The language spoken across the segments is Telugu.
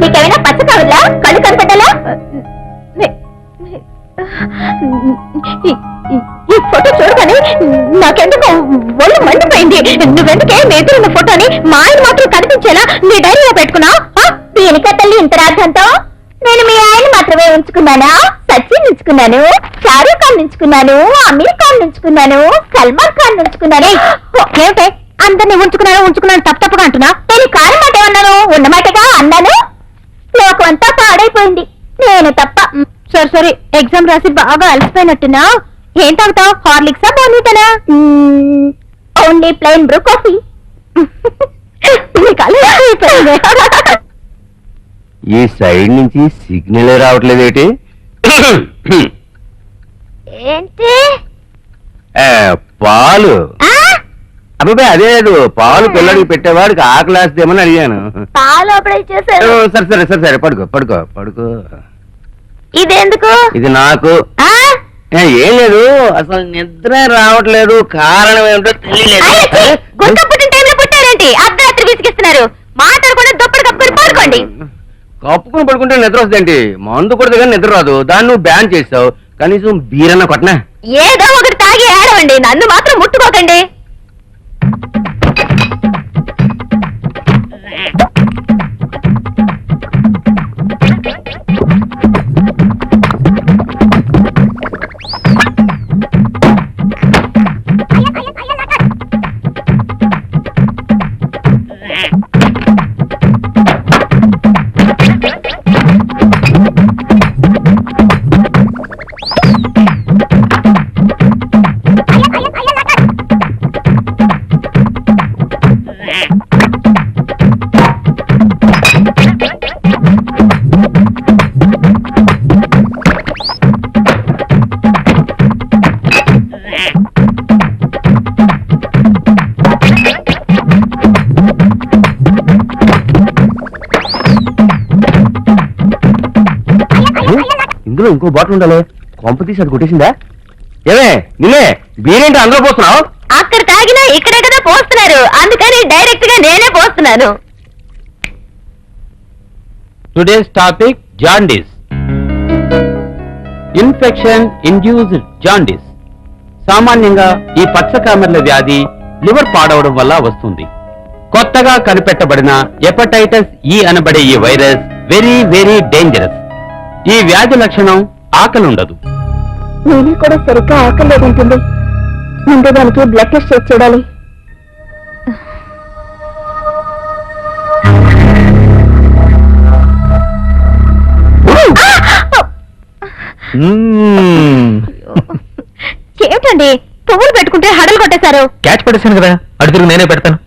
నీకేమైనా పచ్చ కావాలా కళ్ళు కనపడ్డాలా ఈ- ఫోటో చూడగానే నాకెందుకు ఒళ్ళు మండిపోయింది. నువ్వెందుకే నేతున్న ఫోటోని మా ఆయన మాత్రం కనిపించేలా నీ డైరీలో పెట్టుకున్నావు? దీనిక తల్లి ఇంత రాజ్యంతో నేను మీ ఆయన మాత్రమే ఉంచుకున్నానా? సచిన్ ఉంచుకున్నాను షారూక్ ఖాన్ ఉంచుకున్నాను అమీర్ ఖాన్ ఉంచుకున్నాను సల్మాన్ ఖాన్ ఉంచుకున్నాను. ఏమిటే? అందరినీ ఉంచుకున్నాను ఉంచుకున్నాను తప్పు తప్పుగా అంటున్నా. నేను కాని మాట ఏమన్నాను ఉన్నమాటగా అన్నాను? లోకం అంతా పాడైపోయింది. నేను తప్ప సరే సరే ఎగ్జామ్ రాసి బాగా అలసిపోయినట్టున్నా? ఏం తాగుతావు? హార్లిక్సా బోనీతనా ఓన్లీ ప్లెయిన్ బ్రూ కాఫీ ఈ సైడ్ నుంచి సిగ్నల్ రావట్లేదు ఏంటి? ఏంటి? పాలు? అబ్బాయి అదే లేదు. పాలు పిల్లడికి పెట్టేవాడికి ఆకలి వేస్తేమని అడిగాను. పాలు అప్పుడే సరే సరే సరే సరే పడుకో పడుకో పడుకో. ఇదెందుకు? ఇది నాకు. ఆ? ఏ, లేదు. అసలు నిద్ర రావట్లేదు. కారణం ఏమిటో తెలియలేదు. గుంత పుట్టిన టైంలో పుట్టారేంటి? అర్ధరాత్రి విసిగిస్తున్నారు. మాట్లాడకుండా దుప్పటి కప్పుకొని పడుకోండి. కప్పుకుని పడుకుంటే నిద్ర వస్తుందేంటి మందు కొడితే కానీ నిద్ర రాదు. దాన్ని నువ్వు బ్యాన్ చేసావు కనీసం బీరన్న కొట్టనా. ఏదో ఒకటి తాగి ఏడవండి. నన్ను మాత్రం ముట్టుకోకండి. Thank you. ఇందులో ఇంకో బాటిల్ ఉండాలి. కొంప తీసి అది కొట్టేసిందా? ఏమే నిన్నే బీరేంటి అందులో పోతున్నావు అక్కడ తాగినా ఇక్కడే కదా పోస్తున్నారు. అందుకని డైరెక్ట్గా నేనే పోస్తున్నాను. Today's topic jaundice infection induced jaundice సామాన్యంగా ఈ పచ్చకామెర్ల వ్యాధి లివర్ పాడవడం వల్ల వస్తుంది. కొత్తగా కనిపెట్టబడిన హెపటైటిస్ ఈ అనబడే ఈ వైరస్ వెరీ వెరీ డేంజరస్ ఈ వ్యాధి లక్షణం ఆకలి ఉండదు నేను కూడా సరిగ్గా ఆకలేదంటుంది ముందు దానికి బ్లడ్ టెస్ట్ చేసి చూడాలి. ఏమిటండి పువ్వులు పెట్టుకుంటే హడలు కొట్టేశారు. క్యాచ్ పడేశాను కదా. అడు తిరుగు నేనే పెడతాను.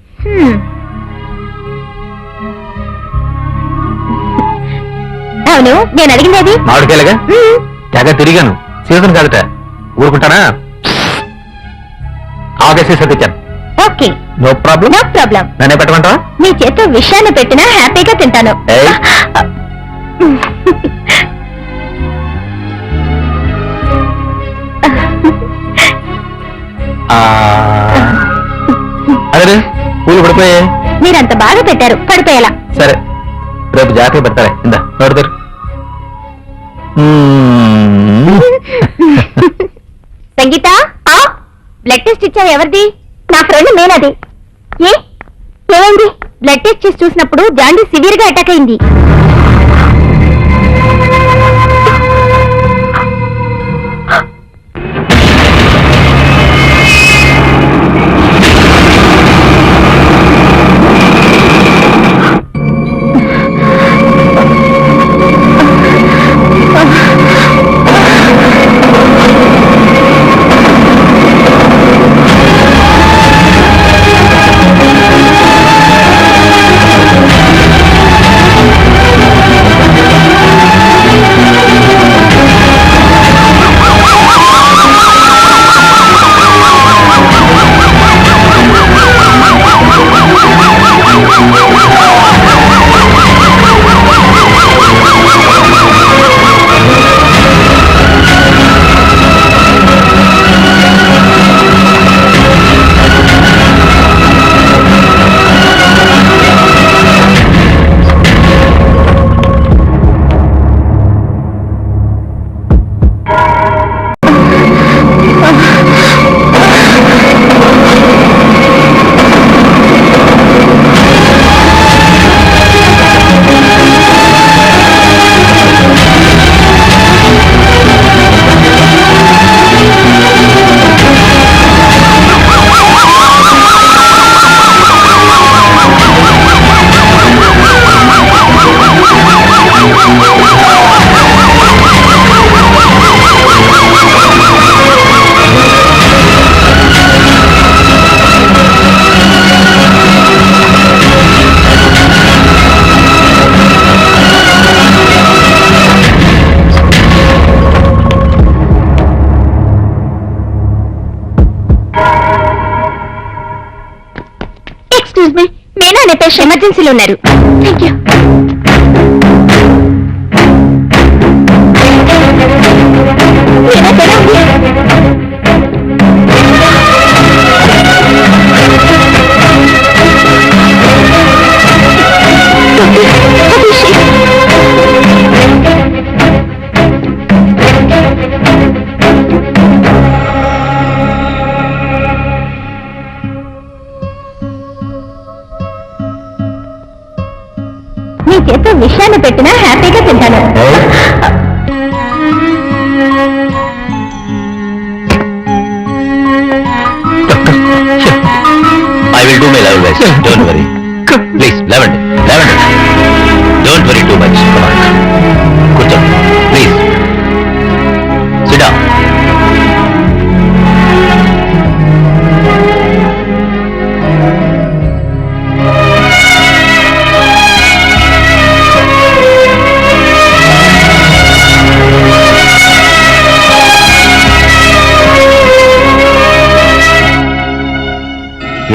అవును నేను అడిగింది అది. మామిడికాయలుగా. తెగ తిరిగాను. సీజన్ కాదట. ఊరుకుంటానా? ఆగేసి తెచ్చాను okay. No problem. No problem. నన్నే పెట్టమంటావా? మీ చేత్తో విషయాన్ని పెట్టినా హ్యాపీగా తింటాను. అదే పూలు పడిపోయాయి మీరంత బాగా పెట్టారు. పడిపోయేలా. సరే. రేపు జాగ్రత్త పెడతారే ఇందా నోడతారు ఎవరిది? నా ఫ్రెండ్ మేనది ఎమర్జెన్సీలో ఉన్నారు. Thank you do my level best don't worry please లెవెండి లెవెండి డోంట్ వరీ టూ మచ్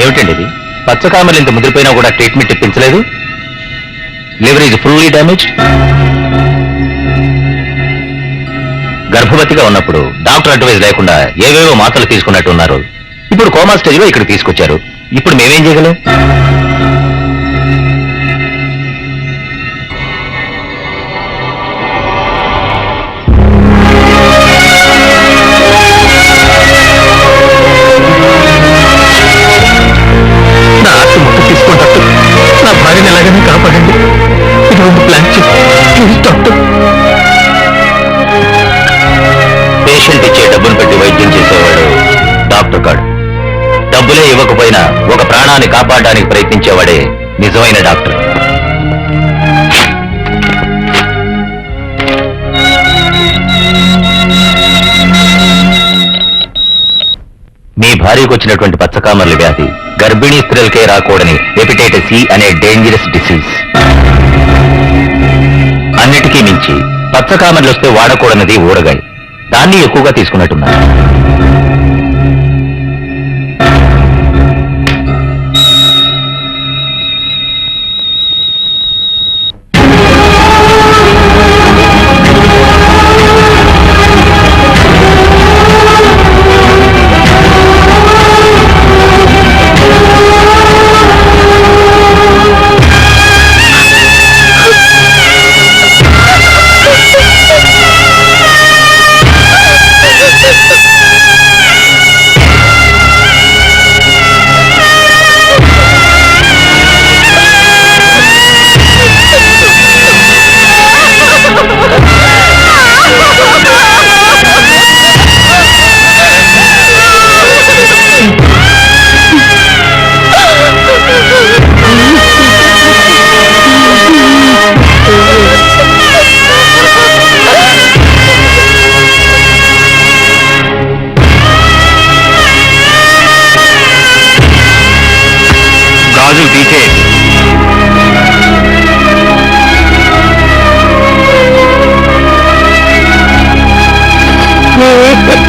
ఏమిటండి ఇది? పచ్చకామలు ఇంత ముదిరిపోయినా కూడా ట్రీట్మెంట్ ఇప్పించలేదు? లివర్ ఈజ్ ఫుల్లీ డ్యామేజ్ గర్భవతిగా ఉన్నప్పుడు డాక్టర్ అడ్వైజ్ లేకుండా ఏవేవో మాత్రలు తీసుకున్నట్టు ఉన్నారు ఇప్పుడు కోమా స్టేజ్లో ఇక్కడ తీసుకొచ్చారు. ఇప్పుడు మేమేం చేయగలం? ప్రాణాన్ని కాపాడడానికి ప్రయత్నించేవాడే నిజమైన డాక్టర్. మీ భార్యకు వచ్చినటువంటి పచ్చకామర్ల వ్యాధి గర్భిణీ స్త్రీలకే రాకూడని హెపిటైటిస్ సి అనే డేంజరస్ డిసీజ్ అన్నిటికీ మించి పచ్చకామర్లు వస్తే వాడకూడనిది ఊరగాయి. దాన్ని ఎక్కువగా తీసుకున్నట్టున్నారు.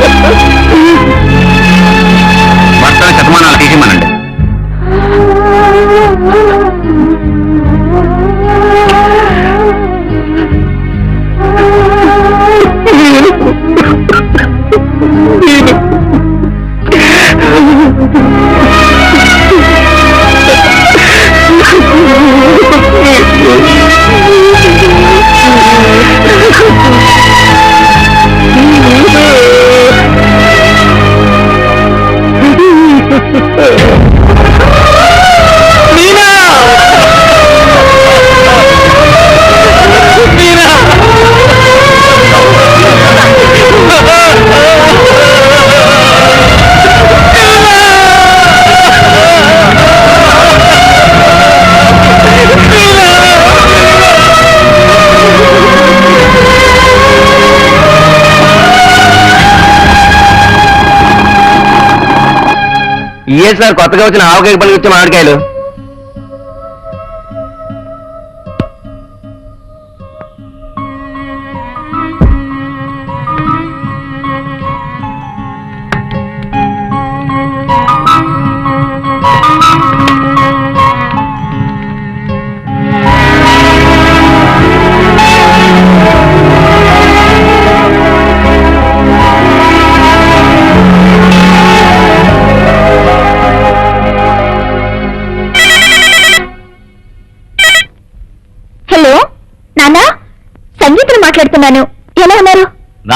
Oh, my God. ఏ సార్ కొత్తగా వచ్చిన ఆవకాయ పనికి వచ్చే మామిడికాయలు.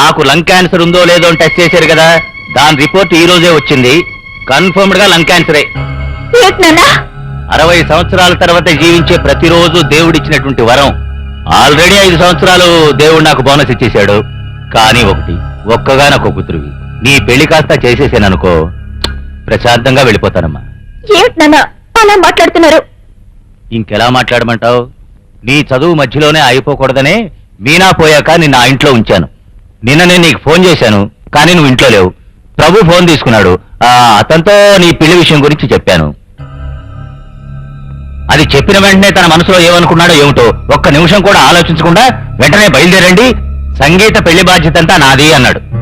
నాకు లంగ్ క్యాన్సర్ ఉందో లేదో అని టెస్ట్ చేశారు కదా దాని రిపోర్ట్ ఈ రోజే వచ్చింది. కన్ఫర్మ్డ్గా లంగ్ క్యాన్సరే అరవై సంవత్సరాల తర్వాత జీవించే ప్రతిరోజు దేవుడిచ్చినటువంటి వరం. ఆల్రెడీ ఐదు సంవత్సరాలు దేవుడు నాకు బోనస్ ఇచ్చేశాడు. కానీ ఒకటి ఒక్కగా నాకు కూతురువి నీ పెళ్ళి కాస్త చేసేసాననుకో ప్రశాంతంగా వెళ్ళిపోతానమ్మా. అలా మాట్లాడుతున్నారు. ఇంకెలా మాట్లాడమంటావు? నీ చదువు మధ్యలోనే అయిపోకూడదనే మీనా పోయాక నిన్న ఆ ఇంట్లో ఉంచాను. నిన్న నేను నీకు ఫోన్ చేశాను కానీ నువ్వు ఇంట్లో లేవు. ప్రభు ఫోన్ తీసుకున్నాడు. ఆ, అతనితో నీ పెళ్ళి విషయం గురించి చెప్పాను. అది చెప్పిన వెంటనే తన మనసులో ఏమనుకున్నాడో ఏమిటో ఒక్క నిమిషం కూడా ఆలోచించకుండా వెంటనే బయలుదేరండి. సంగీత పెళ్ళి బాధ్యత అంతా నాది అన్నాడు.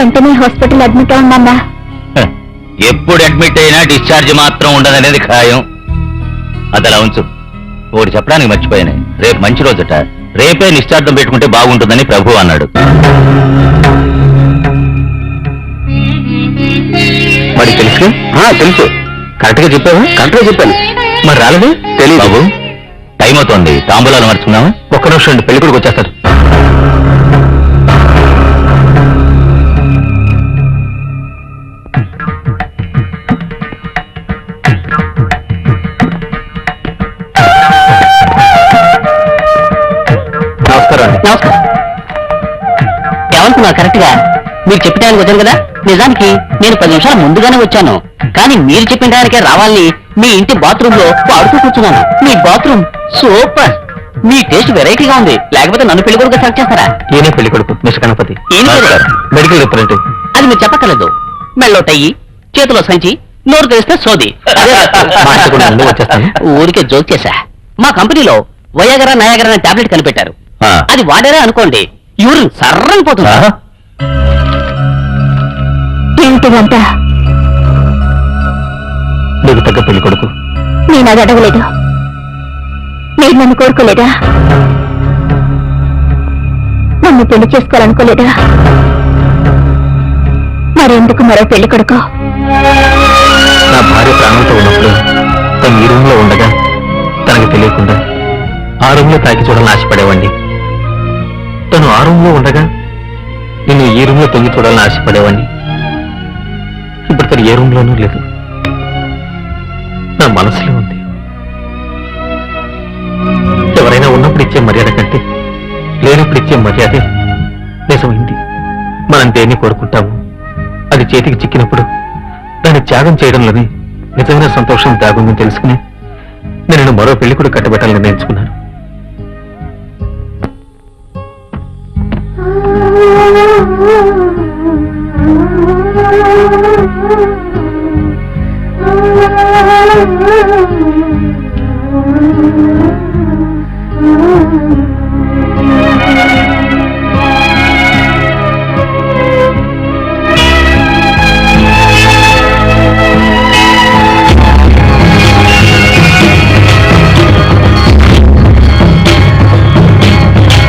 వెంటనే హాస్పిటల్ అడ్మిట్ అవ్వమన్నా హ, ఎప్పుడు అడ్మిట్ అయినా డిశ్చార్జ్ మాత్రం ఉండదనేది ఖాయం. అదలా ఉంచు. ఒకటి చెప్పడానికి మర్చిపోయాను. రేపు మంచి రోజుట. రేపే నిశ్చార్థం పెట్టుకుంటే బాగుంటుందని ప్రభు అన్నాడు. మరి తెలుసు? తెలుసు. కరెక్ట్గా చెప్పావా? కరెక్ట్గా చెప్పాను. మరి రాలేదు? తెలియదు బాబు టైం అవుతోంది. తాంబూలాలు మర్చుకున్నావా ఒక్క నిమిషం పెళ్ళి కొడుకు వచ్చేస్తాడు. కరెక్ట్గా మీరు చెప్పడానికి వచ్చాను కదా? నిజానికి నేను పది నిమిషాలు ముందుగానే వచ్చాను. కానీ మీరు చెప్పిన దానికే రావాలని మీ ఇంటి బాత్రూమ్లో పాడుతూ కూర్చున్నాను. మీ బాత్రూమ్ సూపర్. మీ టేస్ట్ వెరైటీగా ఉంది. లేకపోతే నన్ను పెళ్ళి కొడుకు సెలెక్ట్ చేస్తారా? ఈయనే పెళ్ళి కొడుకు మిస్టర్ గణపతి? మెడికల్ రిప్రజెంటేటివ్ అది మీరు చెప్పక్కర్లేదు. మెళ్ళో టయ్యి చేతిలో సంచి నోరు తెలిస్తే సోది. ఊరికే జోక్ చేశా. మా కంపెనీలో వయాగరా నయాగరా అనే టాబ్లెట్ కనిపెట్టారు. అది వాడారా అనుకోండి. యూరిన్ సర్రని పోతుంది. ఏంటిదంతా నీకు తగ్గ పెళ్ళి కొడుకు. నేను అది అడగలేదు. మీరు నన్ను కోరుకోలేదా? నన్ను పెళ్ళి చేసుకోవాలనుకోలేదా? మరెందుకు మరో పెళ్ళి కొడుకు? నా భార్య ప్రాణంతో ఉన్నప్పుడు తను ఈ రూమ్లో ఉండగా తనకు తెలియకుండా ఆ రూమ్లో తాకి చూడాలని ఆశపడేవాడిని తను ఆ రూమ్లో ఉండగా నేను ఈ రూమ్లో తొంగి చూడాలని ఆశపడేవాడిని ఇప్పుడు తను ఏ రూమ్ లోనూ లేదు. నా మనసులో ఉంది. ఎవరైనా ఉన్నప్పుడు ఇచ్చే మర్యాద కంటే లేనప్పుడు ఇచ్చే మర్యాదే నిజమైంది మనం దేన్ని కోరుకుంటాము అది చేతికి చిక్కినప్పుడు దాన్ని త్యాగం చేయడంలోనే నిజమైన సంతోషం త్యాగం తెలుసుకుని నేను మరో పెళ్ళి కూడా కట్టబెట్టాలని నిర్ణయించుకున్నాను.